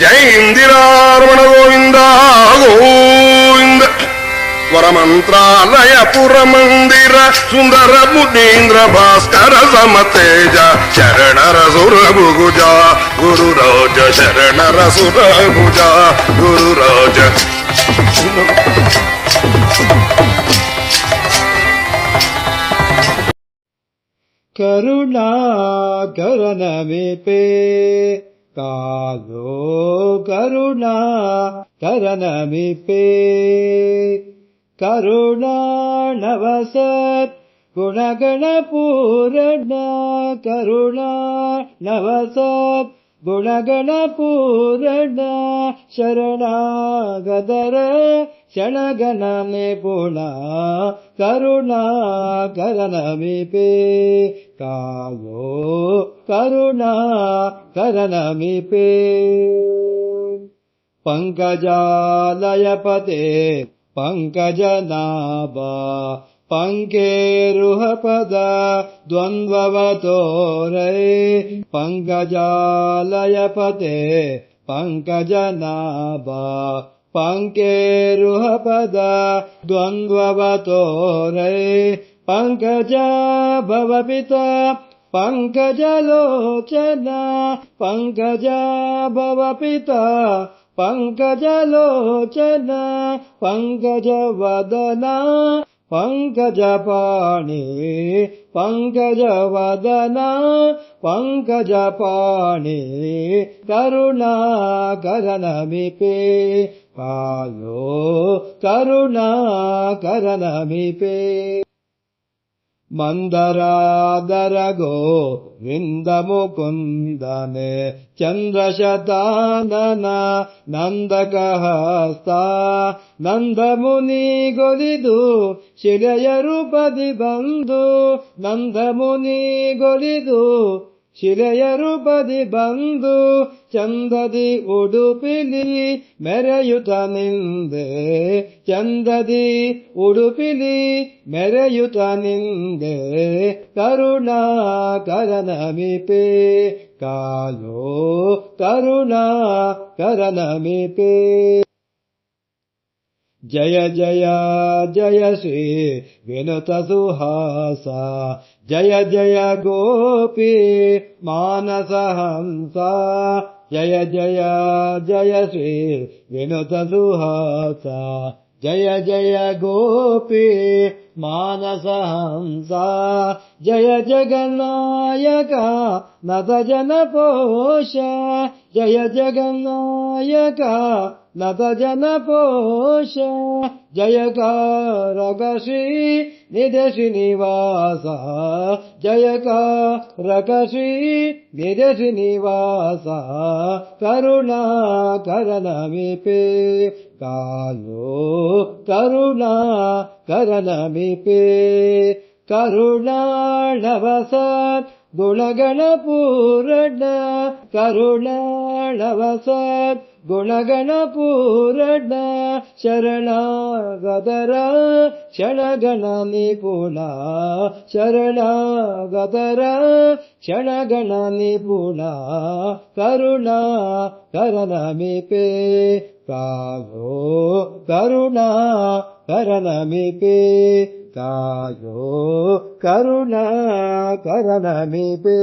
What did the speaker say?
జై ఇందిరారమణ గోవింద గోవింద. వరమంత్రాలయ పురమందిర సుందర మునీంద్ర భాస్కర సమతేజ శరణర సురభుజ గురు రాజ శరణర సురభుజ గురు రాజ కరుణాకరణమే పే. कालो करुणा करनमिपे करुणानवसत् गुणगणपूरणा करुणा नवसत् गुणगणपूरणा शरणागदर क्षणगणमे पुणा करुणा करनमिपे कालो करुणा करनमिपे पङ्कजालयपते पङ्कजनाभा पङ्केरुहपद द्वन्द्ववतो रे पङ्कजालयपते पङ्कजनाभा पङ्केरुहपद द्वन्द्ववतो रे पङ्कजा भवपिता पङ्कजलोचना पङ्कजा भवपिता पङ्कजलोचना पङ्कजवदना पङ्कजपाणि पङ्कजवदना पङ्कजपाणि करुणा करनमिपे कालो करुणा करनमिपे मन्दरादरगो विन्दमुकुन्दने चन्द्रशतानन नन्दकहस्ता नन्दमुनिगोलिदु शिलयरुपदि बन्धु नन्दमुनिगोलिदु ಶಿಲೆಯರುಪದಿ ಬಂದು ಚಂದದಿ ಉಡುಪಿಲಿ ಮೆರೆಯುತ ನಿಂದೆ. ಚಂದದಿ ಉಡುಪಿಲಿ ಮೆರೆಯುತ ನಿಂದೆ. ಕರುಣಾ ಕರನಮಿಪೆ ಕಾಲೋ ಕರುಣಾ ಕರನಮಿಪೆ जय जय जय श्री विनुत सुहास। जय जय गोपी मानस हंसा। जय जय जय श्री विनुत सुहास। जय जय गोपी मानस हंसा। जय जगन्नायक नत पोष जय जगन्नायक। नत जन पोष जय कारकश्री निदशि निवास। जय कारकश्री निदशि निवास। करुणा करनमिपे कालो करुणा करनमिपे करुणाणवसत् गुणगणपूरण करुणाणवसत् गुणगणपूरण शरणागदर क्षणगणनिपुणा शरणागदर क्षणगणनिपुणा करुणा करनमिपे कालो करुणा करनमिपे कायो करुणा करनमिपे